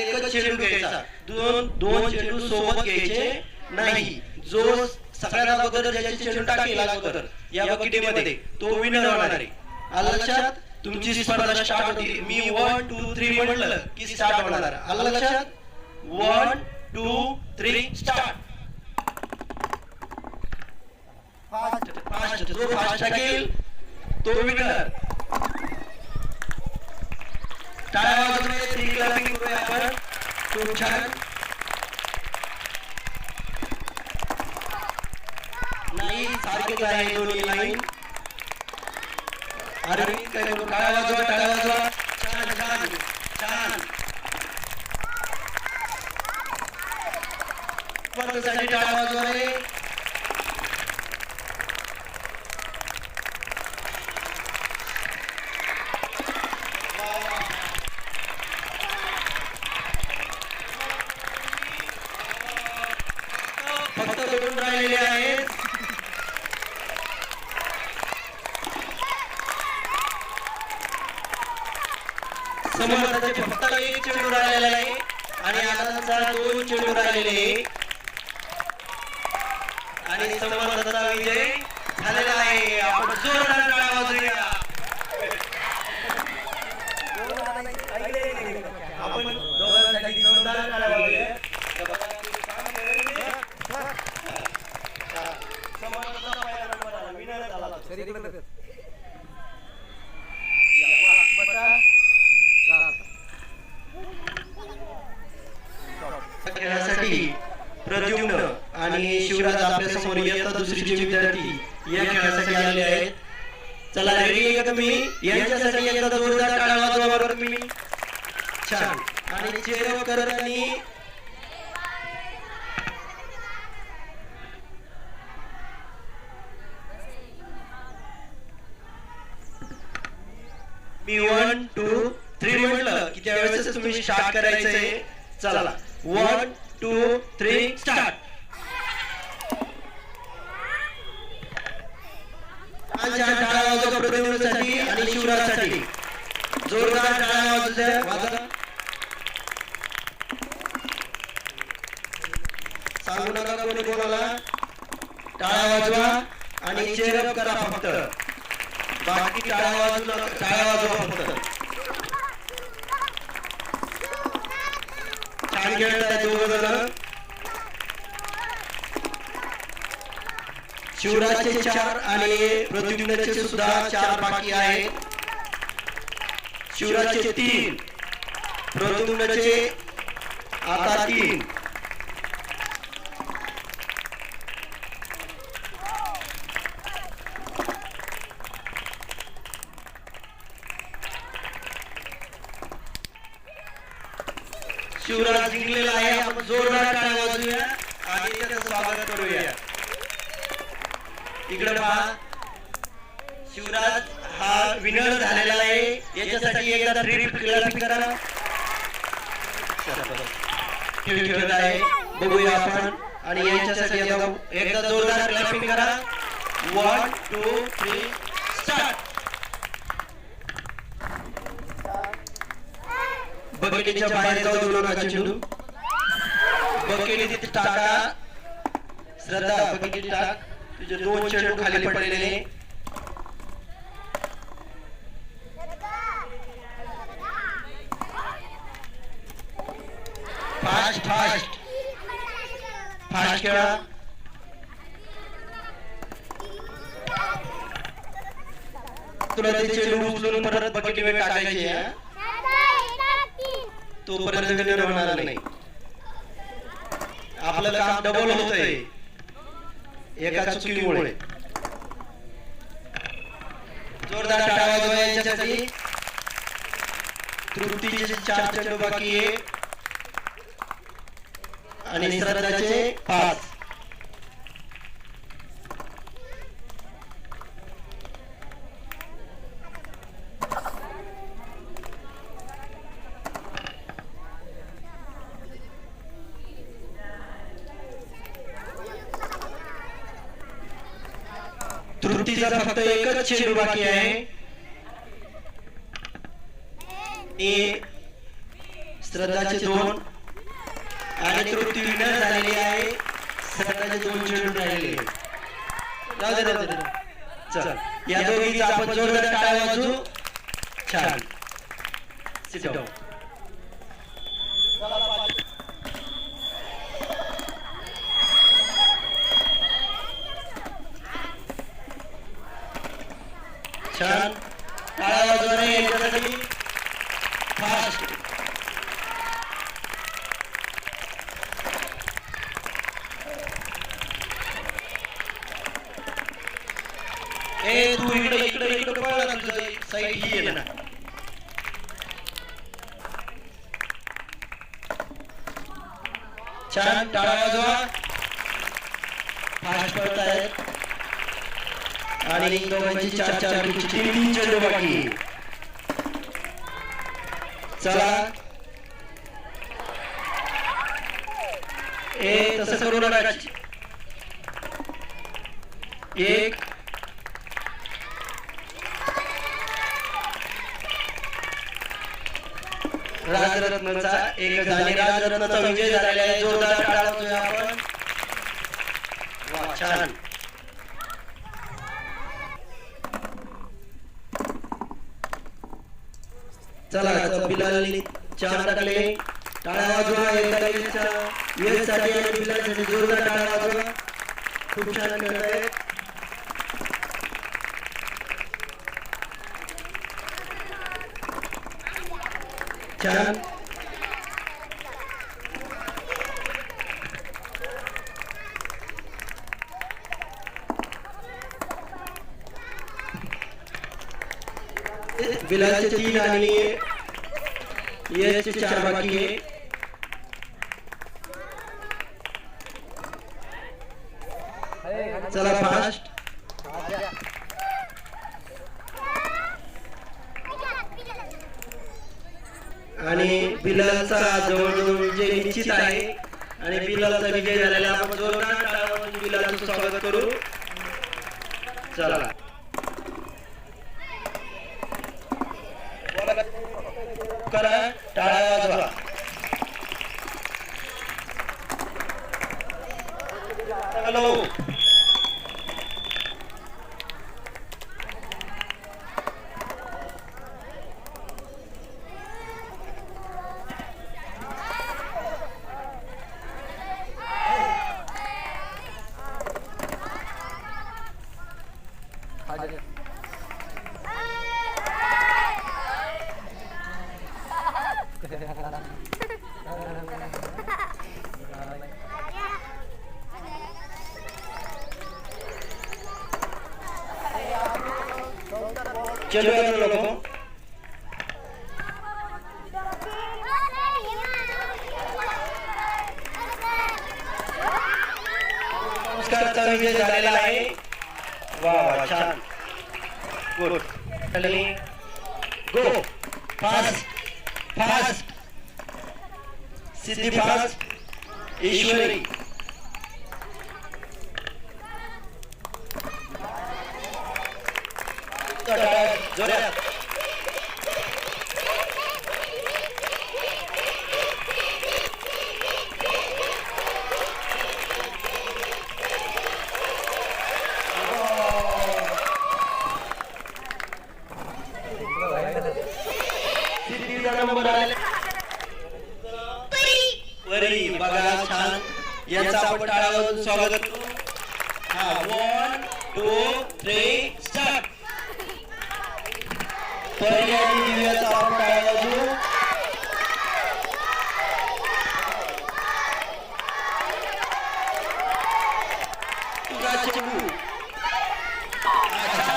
एकच चेंडू घ्यायचा. दोन दोन चेंडू सोबत घ्यायचे नाही. जो सगळ्यात अगोदर ज्याचे चेंडू टाकेल अगोदर या बकेटीमध्ये तो विनर होणार आहे. आलं लक्षात? तुमची स्पर्धा स्टार्ट होती. मी वन टू थ्री म्हटलं की स्टार्ट होणार. आलं लक्षात? One two three start fast fast. जो फास्ट टाकेल तो विनर टाळ्या वाजवून थ्री क्लॅपिंग करूया आपण. खूप छान. नाही सारखेच आहे दोन्ही लाईन अरे काय टाळ्या वाजवा टाळ्या वाजवा छान छान. छान टाळ्या वाजवा रे. Ready? तुम्ही स्टार्ट करायचंय. चला. वन टू थ्री स्टार्ट टाळा वाजवा आणि शिवराजसाठी. जोरदार टाळा सांगू नका कोणी कोणाला. टाळा वाजवा आणि चेअरअप करा फक्त. बाकी टाळा वाजू नका. टाळा वाजवा फक्त. छान खेळताय दोघ शिवराजचे चार आणि प्रद्युम्नचे सुद्धा चार बाकी आहेत. शिवराजचे तीन प्रद्युम्नचे आता तीन. शिवराज जिंकलेला आहे. आपण जोरदार टाळ्या वाजवूया आणि त्याचं स्वागत करूया. इकडे पहा. शिवराज हा विनर झालेला आहे. याच्यासाठी एकदा ट्रिप क्लॅपिंग करा. खेळत आहे. बघूया आपण. आणि याच्यासाठी एकदा जोरदार क्लॅपिंग करा. वन टू थ्री स्टार्ट बकेटीच्या बाहेर जाऊ देऊ नका चेंडू? बकेटी तिथे टाका. श्रद्धा बकेटी टाक. तुझे दोन चेंडू खाली पडलेले. फास्ट फास्ट फास्ट खेळा. तुला ते चेंडू उचलून परत बकेटीवर टाकायचे तोपर्यंत विनर होणार नाही. आपलं काम डबल होतंय. एका चुकीमुळे. जोरदार टाळा यांच्यासाठी. तृप्तीचे चार चेंडू बाकी आहे. आणि श्रद्धाचे पाच. तृप्तीचा फक्त एकच चेंडू बाकी आहे आणि श्रद्धाचे दोन आणि तृप्ती विनर झालेली आहे श्रद्धाचे दोन चेंडू राहिलेले चल या दोघीचा आपण जोरदार टाळ्या वाजू छान. सिट डाऊन छान. टाळ्या वाजवणे याच्यासाठी फास्ट ए तू इकडे इकडे इकडे पळ तुझं. साईड ही आहे ना. छान टाळा वाजवा. फास्ट पडतायत आणि दोघांची चार चार तीन तीन चेंडू बाकी चला. ए तसं करू नका. एक. राजरत्नचा एक राजरत्नचा विजय झालेला आहे. जोरदार टाळा आपण. वा छान. चला चार टाकले टाळ्या वाजवा एकदा यशसाठी आणि बिलालसाठी जोरदार टाळ्या वाजवा खूप छान खेळत आहेत छान. बिलालचे तीन आणि यशचे चार बाकी आहे चला फास्ट आणि बिलालचा जवळजवळ विजय निश्चित आहे. आणि बिलालचा विजय झालेला. आपण जोरदार बिलालचं स्वागत करू. चला. करा टाळ्या वाजवा. हॅलो. नमस्कारचा विजय झालेला आहे. वा वा छान. Good go fast fast Siddhi fast Ishwari number वरी बघा छान. यांचं आपण स्वागत हा वन टू थ्री स्टार्ट परी आणि दिव्याचा आपण वाजवू तुझा चेंडू अच्छा.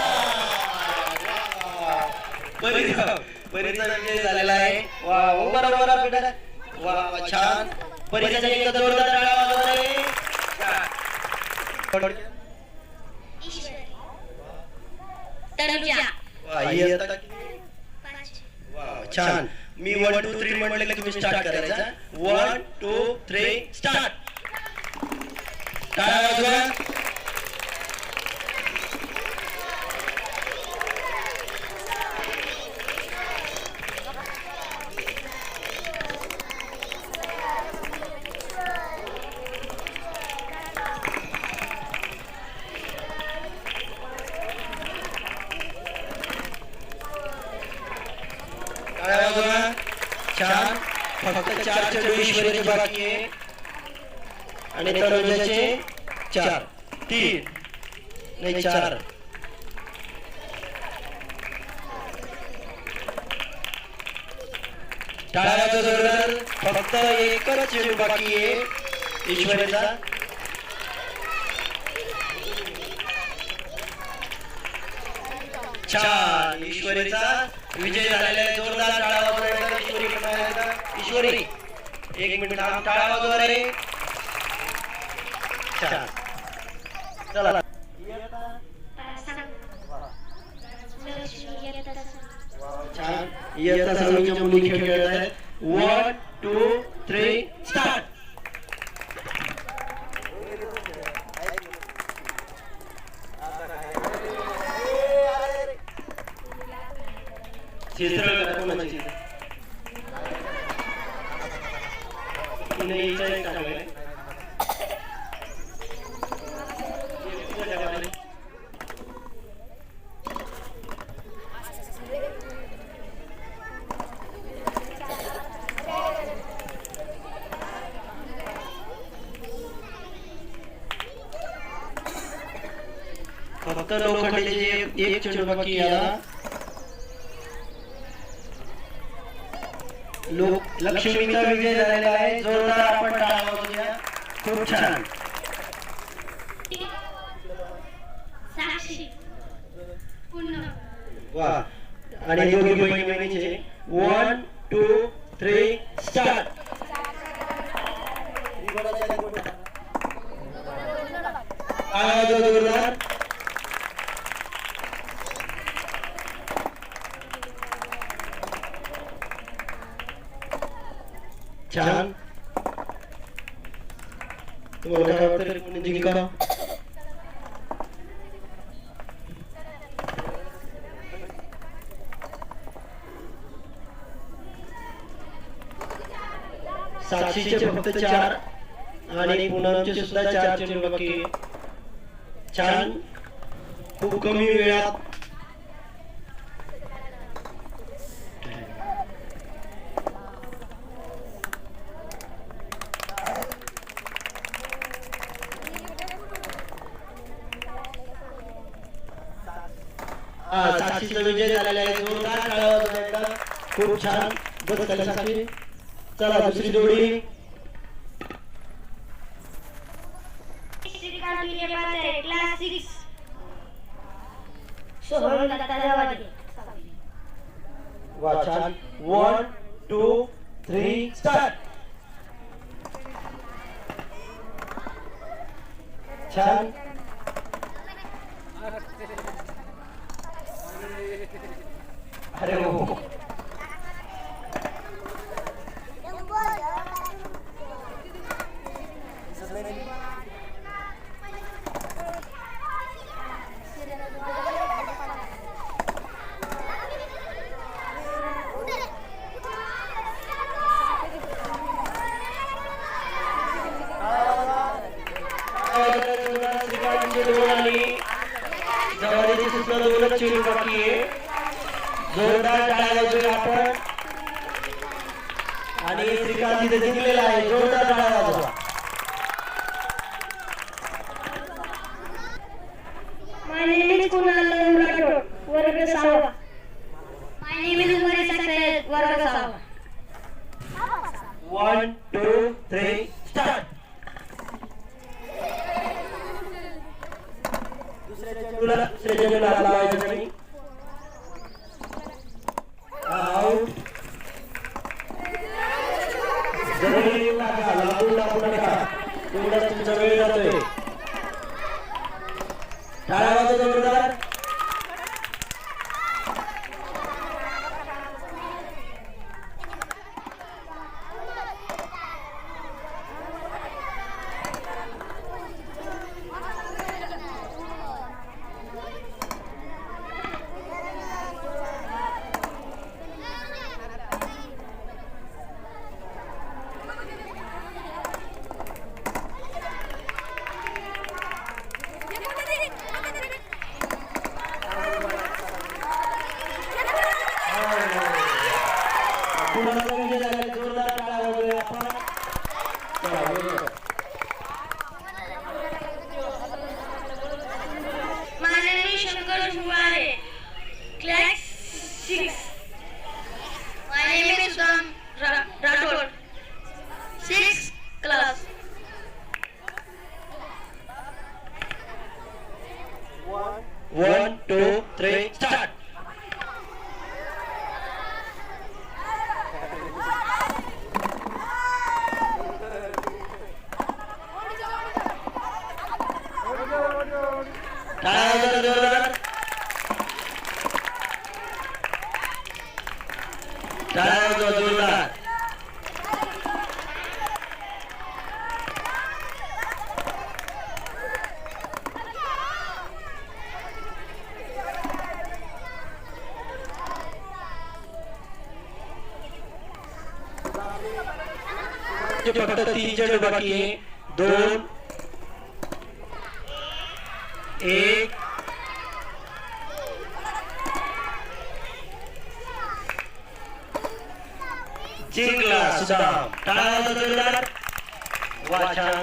परीचा परीचा विजय झालेला आहे. वा बरोबर आहे बेटा वा छान. एकदा जोरदार टाळ्या छान. मी वन टू थ्री म्हटलं की तुम्ही स्टार्ट करायचा वन टू थ्री स्टार्ट टाळ्या वाजवा फक्त चार चेंडू ईश्वरीचे बाकी आहे आणि तनुजाचे चार. तीन. नाही चार. टाळ्या जोरदार फक्त एकच चेंडू बाकी आहे ईश्वरीचा. छान ईश्वरीचा. विजय झालेला आहे. जोरदार टाळा ईश्वरी ईश्वरी. एक मिनिट थांब टाळा वाजवा रे छान. चला. छान. इयत्ता सहावीच्या मुली खेळत आहेत. वन टू थ्री स्टार्ट चित्र हिचा फक्त लोखंडाचे एक- चेंडू बाकी आहे आता. लोक लक्ष्मीचा विजय झालेला आहे. जोरदार आपण टाळा खूप छान. वा. आणि दोघी बहिणी बहिणीचे वन टू थ्री स्टार्ट आवाज जोरदार छान तुम्हाला काय वाटतं कोणी जिंका चार आणि पुनमचे सुद्धा चार चेंडू बाकी छान. खूप कमी वेळात. हा, साक्षीचा विजय झालेला आहे. जोरदार खूप छान. बस चला दुसरी जोडी. あれを वन टू थ्री फक्त तीन चेंडू बाकी आहे दोन एक जिंकला सुदाम टाळा वाजवा जोरदार वा छान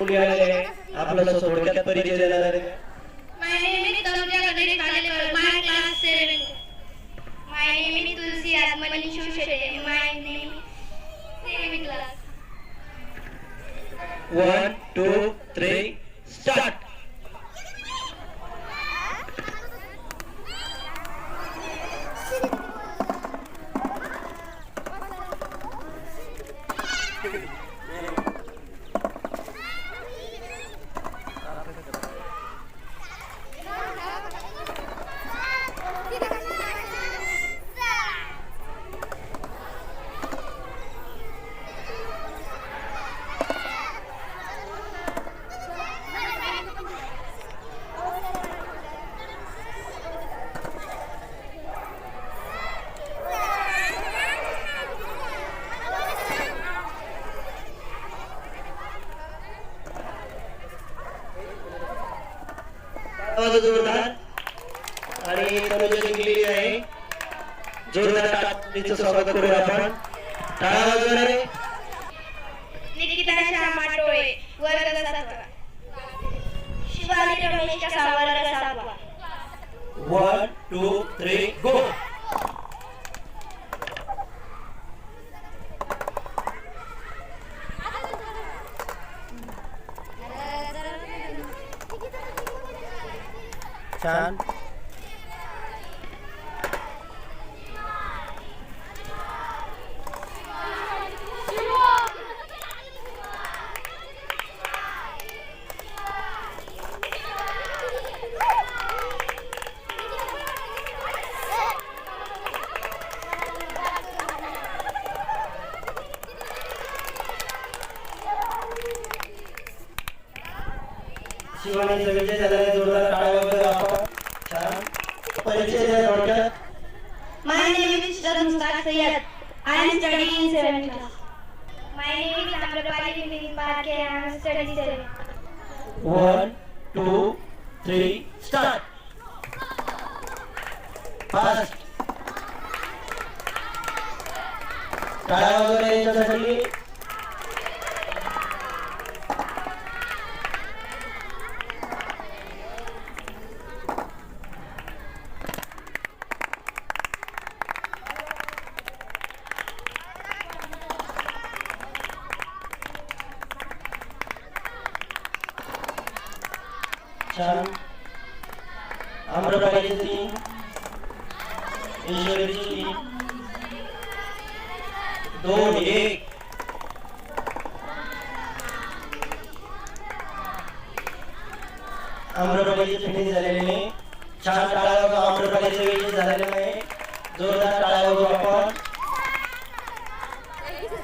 मुली आलेले आहे. आपल्याला थोडक्यात परिचय देणार आहे My name is Tanuja Kadiri Kalekar. My class 7. My name is Tulsi Atmani Shushete. One two three start सर्व जोरदार. आणि तनुजा जिंकलेली आहे. जोरदार स्वागत करूया आपण. टाळा वाजवणारे द्या थोडक्यात My name is Shraddha Mustaq Sayyed. I am studying in 7th class. My name is Amrapali Vinit Parke. I am studying 7th. One two three start fast टाळ्या वगैरे यांच्यासाठी ईश्वरीची दोन एक आम्रपालीची फिटिंग झालेली नाही छान टाळा वाजवा आम्रपालीचा विजय झालेला आहे जोरदार टाळा वाजवा आपण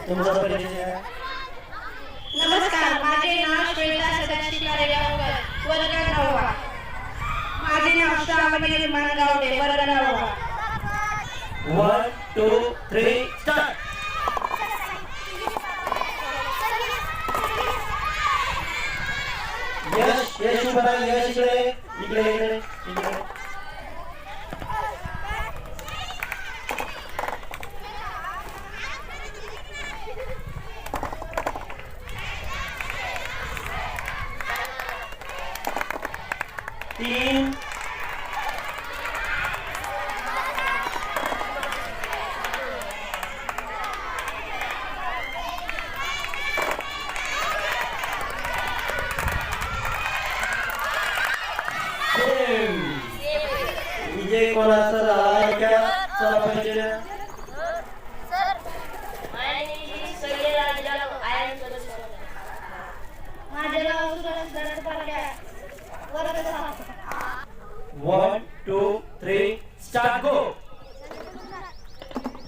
तुमचा परिचय नमस्कार माझे नाव श्वेता सदाशिव गायकवाड वर्ग नववा माझे नाव श्रावणी माणगावडे वर्ग नववा one two three start Yash Yash उभा राहा, यश इकडे इकडे इकडे इकडे तीन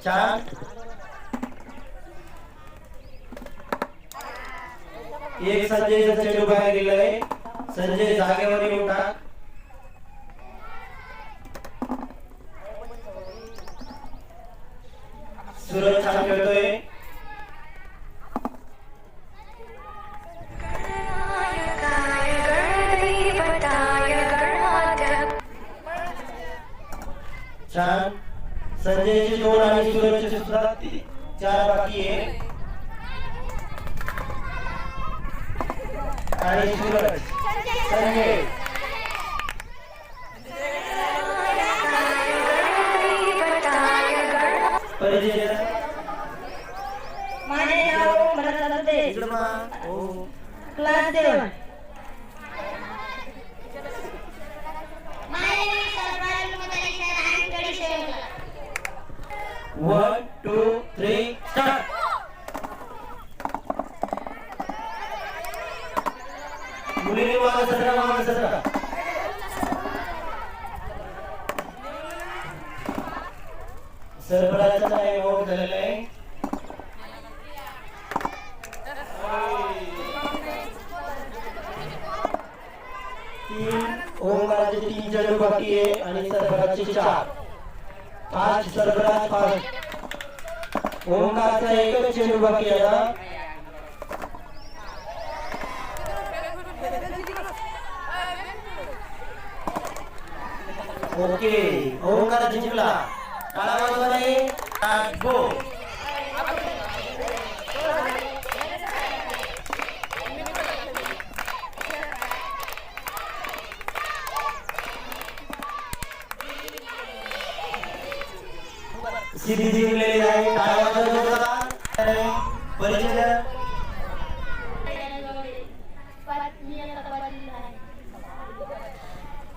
चार. एक संजय चेंडू बाहेर गेलेला आहे. संजय जागेवर येऊन टाक द्या. माझे नाव बघा. हो. Class seven My name is Sarfraz Muhammad Ali sir. I am study seven class. One, two, three, start. मुलीने मागं सरका, मागं सरका. सरफराजचा time out झालेला आहे. तीन ओंकाराचे तीन चेंडू बाकी आहे आणि सरफराजचे चार. पाच सरफराज पाच. ओंकारचा एकच चेंडू बाकी आहे ओके ओंकार जिंकला. काळा वाजवाने जिंकलेली आहे? परिचय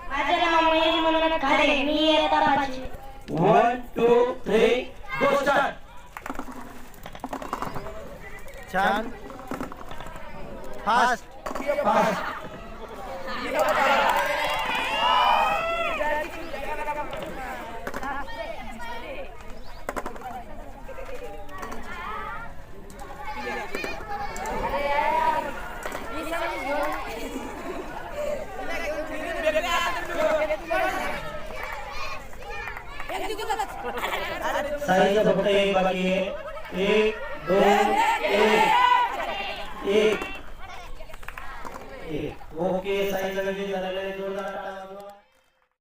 माझे नाव महेश मनोहर खाडे. मी One, two, three, go start! Chan. Fast. Fast. बाकी आहे. एक दोन एक.